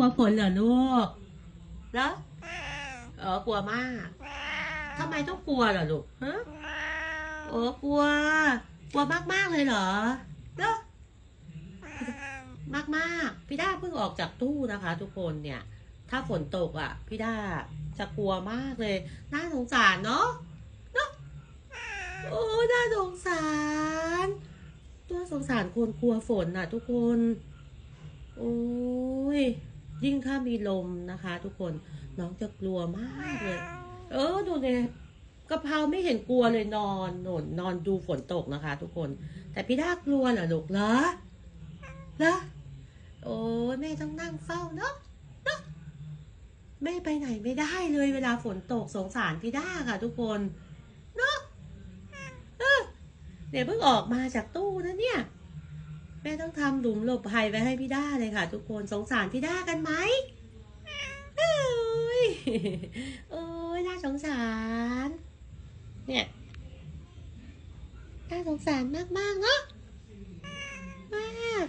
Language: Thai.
กลัวฝนเหรอลูกแล้วเออกลัวมากทำไมต้องกลัวเหรอลูกฮะโอ้กลัว กลัวมากๆเลยเหรอเนาะมากมากๆพี่ด้าเพิ่งออกจากตู้นะคะ ทุกคนเนี่ย ถ้าฝนตกอะ พี่ด้าจะกลัวมากเลย น่าสงสารเนาะเนาะโอ้น่าสงสารตัวสงสารคนกลัวฝนน่ะ ทุกคน โอ้ย ยิ่งถ้ามีลมนะคะ ทุกคนน้องจะกลัวมากเลย เออดูเนี่ยกะเพราไม่เห็นกลัวเลยนอนนอนนอนดูฝนตกนะคะ ทุกคน แต่พี่ด้ากลัวเหรอลูกเหรอเหรอโอ้แม่ต้องนั่งเฝ้าเนาะเนาะแม่ไปไหนไม่ได้เลยเวลาฝนตกสงสารพี่ด้าค่ะ ทุกคนเนาะเออเดี๋ยเพิ่งออกมาจากตู้นะเนี่ย แม่ต้องทำหลุมหลบภัยไว้ให้พี่ด้าเลยค่ะ ทุกคนสงสารพี่ด้ากันไหมโอ้ยโอ้ยน่าสงสาร เนี่ยน่าสงสารมากๆเนาะมาก